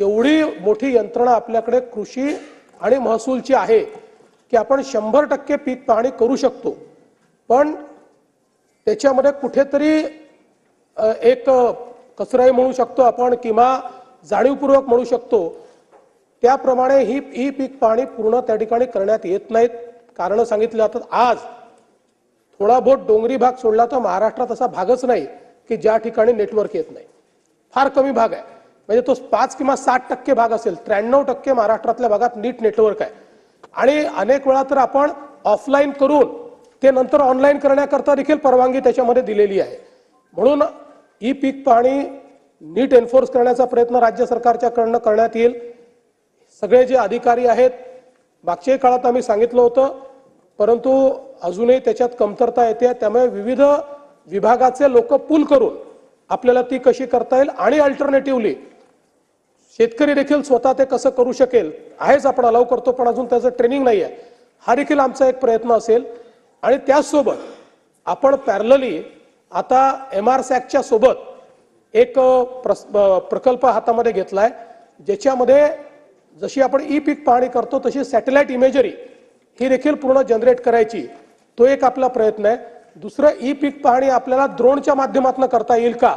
एवढी मोठी यंत्रणा आपल्याकडे कृषी आणि महसूलची आहे की आपण शंभर टक्के पीक पाहणी करू शकतो. पण त्याच्यामध्ये कुठेतरी एक अ, कचराही म्हणू शकतो आपण किंवा जाणीवपूर्वक म्हणू शकतो. त्याप्रमाणे ही ही पीक पाहणी पूर्ण त्या ठिकाणी करण्यात येत नाहीत. कारण सांगितली जातात आज थोडा बहुत डोंगरी भाग सोडला तर महाराष्ट्रात असा भागच नाही की ज्या ठिकाणी नेटवर्क येत नाही. फार कमी भाग आहे. म्हणजे तो पाच किंवा साठ टक्के भाग असेल त्र्याण्णव टक्के महाराष्ट्रातल्या भागात नीट नेटवर्क आहे. आणि अनेक वेळा तर आपण ऑफलाईन करून ते नंतर ऑनलाईन करण्याकरता देखील परवानगी त्याच्यामध्ये दिलेली आहे. म्हणून ई पीक पाहणी नीट एन्फोर्स करण्याचा प्रयत्न राज्य सरकारच्या कडनं करण्यात येईल. सगळे जे अधिकारी आहेत मागच्याही काळात आम्ही सांगितलं होतं परंतु अजूनही त्याच्यात कमतरता येते त्यामुळे विविध विभागाचे लोक पूल करून आपल्याला ती कशी करता येईल आणि अल्टरनेटिव्हली शेतकरी देखील स्वतः ते कसं करू शकेल आहेच आपण अलाव करतो पण अजून त्याचं ट्रेनिंग नाही आहे हा देखील आमचा एक प्रयत्न असेल. आणि त्याचसोबत आपण पॅरलली आता एम आर सॅकच्या सोबत एक प्रस- प्रकल्प हातामध्ये घेतला आहे ज्याच्यामध्ये जशी आपण ई पीक पाहणी करतो तशी सॅटेलाइट इमेजरी ही देखील पूर्ण जनरेट करायची. तो एक आपला प्रयत्न आहे. दुसरं ई पीक पाहणी आपल्याला द्रोणच्या माध्यमातून करता येईल का?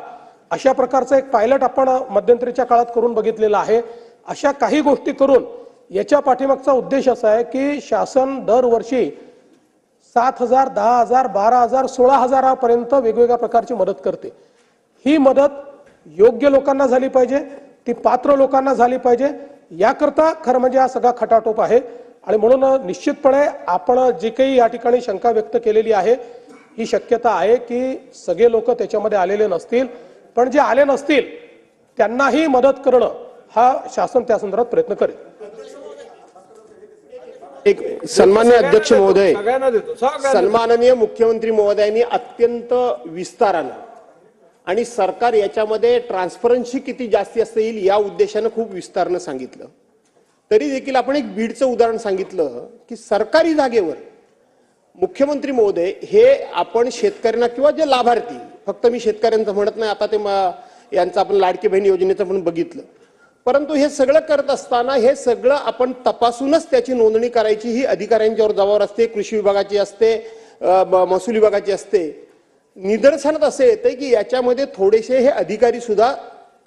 अशा प्रकारचं एक पायलट आपण मध्यंतरीच्या काळात करून बघितलेलं आहे. अशा काही गोष्टी करून याच्या पाठीमागचा उद्देश असा आहे की शासन दरवर्षी सात हजार दहा हजार बारा हजार सोळा हजारापर्यंत वेगवेगळ्या प्रकारची मदत करते. ही मदत योग्य लोकांना झाली पाहिजे ती पात्र लोकांना झाली पाहिजे. याकरता खरं म्हणजे हा सगळा खटाटोप आहे आणि म्हणून निश्चितपणे आपण जी काही या ठिकाणी शंका व्यक्त केलेली आहे ही शक्यता आहे की सगळे लोक त्याच्यामध्ये आलेले नसतील. पण जे आले नसतील त्यांनाही मदत करणं हा शासन त्या संदर्भात प्रयत्न करेल. एक सन्मान्य अध्यक्ष महोदय सन्माननीय मुख्यमंत्री महोदयांनी अत्यंत विस्तारानं आणि सरकार याच्यामध्ये ट्रान्सपरन्सी किती जास्ती असता येईल या उद्देशानं खूप विस्तारानं सांगितलं. तरी देखील आपण एक बीडचं उदाहरण सांगितलं की सरकारी जागेवर मुख्यमंत्री महोदय हे आपण शेतकऱ्यांना किंवा जे लाभार्थी फक्त मी शेतकऱ्यांचं म्हणत नाही आता ते यांचं आपण लाडकी बहीण योजनेचं पण बघितलं. परंतु हे सगळं करत असताना हे सगळं आपण तपासूनच त्याची नोंदणी करायची ही अधिकाऱ्यांच्यावर जबाबदार असते कृषी विभागाची असते महसूल विभागाची असते. निदर्शनात असे येते की याच्यामध्ये थोडेसे हे अधिकारी सुद्धा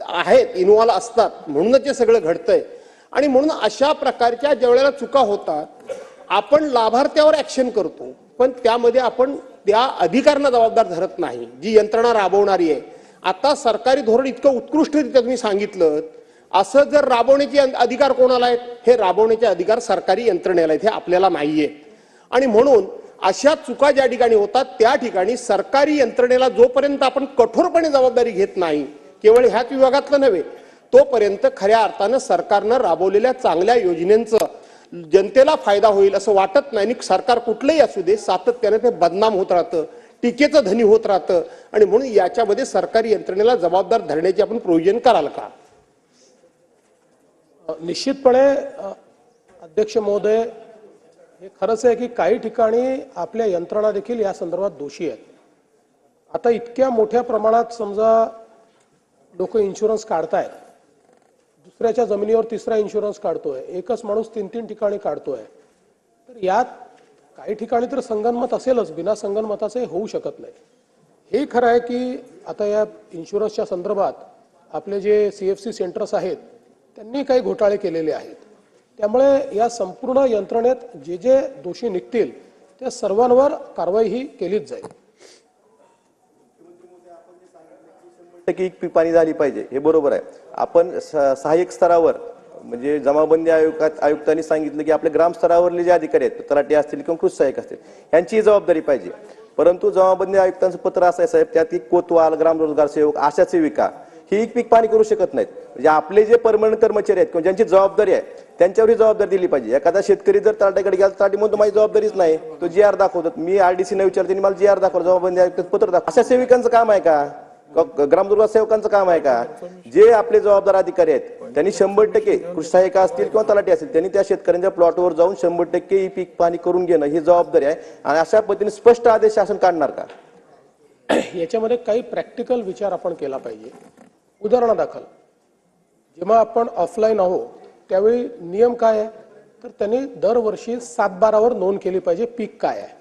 आहेत इन्व्हॉल्व असतात म्हणूनच हे सगळं घडतंय. आणि म्हणून अशा प्रकारच्या ज्या वेळेला चुका होतात आपण लाभार्थ्यावर ऍक्शन करतो पण त्यामध्ये आपण त्या अधिकाऱ्यांना जबाबदार धरत नाही जी यंत्रणा राबवणारी आहे. आता सरकारी धोरण इतकं उत्कृष्टरित्या तुम्ही सांगितलं असं जर राबवण्याचे अधिकार कोणाला आहेत? हे राबवण्याचे अधिकार सरकारी यंत्रणेला आहेत हे आपल्याला नाहीये. आणि म्हणून अशा चुका ज्या ठिकाणी होतात त्या ठिकाणी सरकारी यंत्रणेला जोपर्यंत आपण कठोरपणे जबाबदारी घेत नाही केवळ ह्याच विभागातलं नव्हे तोपर्यंत खऱ्या अर्थानं सरकारनं राबवलेल्या चांगल्या योजनेचं जनतेला फायदा होईल असं वाटत नाही. आणि सरकार कुठलंही असू दे सातत्याने ते बदनाम होत राहतं टीकेचं धनी होत राहतं. आणि म्हणून याच्यामध्ये सरकारी यंत्रणेला जबाबदार धरण्याचे आपण प्रोविजन कराल का? निश्चितपणे अध्यक्ष महोदय हे खरंच आहे की काही ठिकाणी आपल्या यंत्रणा देखील या संदर्भात दोषी आहेत. आता इतक्या मोठ्या प्रमाणात समजा लोक इन्शुरन्स काढतायत. दुसऱ्याच्या जमिनीवर तिसरा इन्शुरन्स काढतोय. एकच माणूस तीन तीन ठिकाणी काढतोय. तर यात काही ठिकाणी तर संगनमत असेलच. बिना संगनमताचे होऊ शकत नाही. हे खरं आहे की आता या इन्शुरन्सच्या संदर्भात आपले जे सी एफ सी सेंटर्स आहेत त्यांनी काही घोटाळे केलेले आहेत. त्यामुळे या संपूर्ण यंत्रणेत जे जे दोषी निघतील त्या सर्वांवर कारवाई ही केलीच जाईल. टक्के एक पीक पाणी झाली पाहिजे हे बरोबर आहे. आपण स- सहाय्यक स्तरावर म्हणजे जमाबंदी आयोगात आयुक्तांनी सांगितलं की आपल्या ग्रामस्तरावरले जे अधिकारी आहेत तलाठी असतील किंवा कृषी सहाय्यक असतील यांची जबाबदारी पाहिजे. परंतु जमाबंदी आयुक्तांचं पत्र असं आहे साहेब त्यात एक कोतवाल ग्रामरोजगार सेवक आशा सेविका ही एक पीक पाणी करू शकत नाहीत. म्हणजे आपले जे परमनंट कर्मचारी आहेत किंवा ज्यांची जबाबदारी आहे त्यांच्यावर ही जबाबदारी दिली पाहिजे. एखादा शेतकरी जर तलाट्याकडे गेला तलाटी म्हणतो माझी जबाबदारीच नाही तो जी आर दाखवतो. मी आरडीसी न विचारते आणि मला जी आर दाखवलं जबाबदारी आयुक्त पत्र दाखव अशा सेविकांचं काम आहे का? ग्रामदुर्गा सेवकांचं काम आहे का? जे आपले जबाबदार अधिकारी आहेत त्यांनी शंभर टक्के कृषी असतील किंवा तलाठी असतील त्यांनी त्या शेतकऱ्यांच्या प्लॉटवर जाऊन शंभर टक्के ही पीक पाणी करून घेणं ही जबाबदारी आहे. आणि अशा पद्धतीने स्पष्ट आदेश शासन काढणार का? याच्यामध्ये काही प्रॅक्टिकल विचार आपण केला पाहिजे. उदाहरणादाखल जेव्हा आपण ऑफलाईन आहोत त्यावेळी नियम काय आहे? तर त्यांनी दरवर्षी सात बारावर नोंद केली पाहिजे पीक काय आहे.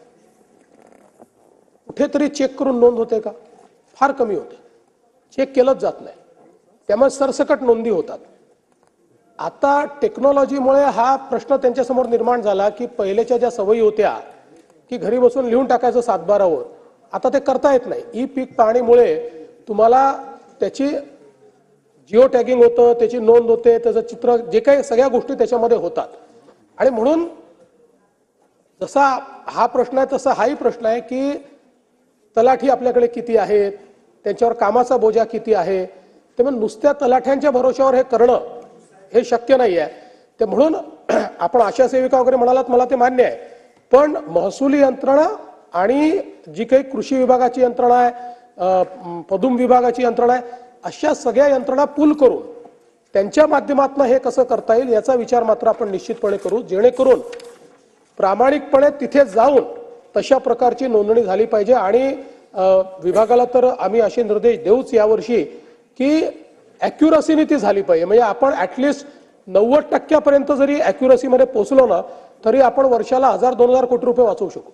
कुठेतरी चेक करून नोंद होते का? फार कमी होते. चेक केलंच जात नाही. त्यामुळे सरसकट नोंदी होतात. आता टेक्नॉलॉजीमुळे हा प्रश्न त्यांच्यासमोर निर्माण झाला की पहिल्याच्या ज्या सवयी होत्या की घरी बसून लिहून टाकायचं सातबारावर आता ते करता येत नाही. ई पीक पाहणीमुळे तुम्हाला त्याची जिओ टॅगिंग होतं त्याची नोंद होते त्याचं चित्र जे काही सगळ्या गोष्टी त्याच्यामध्ये होतात. आणि म्हणून जसा हा प्रश्न आहे तसा हाही प्रश्न आहे की तलाठी आपल्याकडे किती आहेत? त्यांच्यावर कामाचा बोजा किती आहे? त्यामुळे नुसत्या तलाठ्यांच्या भरोश्यावर हे करणं हे शक्य नाही आहे ते म्हणून आपण आशा सेविका वगैरे म्हणालात मला ते मान्य आहे. पण महसुली यंत्रणा आणि जी काही कृषी विभागाची यंत्रणा आहे पदुम विभागाची यंत्रणा आहे अशा सगळ्या यंत्रणा पूल करून त्यांच्या माध्यमातून हे कसं करता येईल याचा विचार मात्र आपण निश्चितपणे करू जेणेकरून प्रामाणिकपणे तिथे जाऊन तशा प्रकारची नोंदणी झाली पाहिजे आणि विभागाला तर आम्ही असे निर्देश देऊच यावर्षी की अॅक्युरसीने ती झाली पाहिजे. म्हणजे आपण ऍटलिस्ट नव्वद टक्क्यापर्यंत जरी अॅक्युरसीमध्ये पोहोचलो ना तरी आपण वर्षाला हजार दोन हजार कोटी रुपये वाचवू शकू.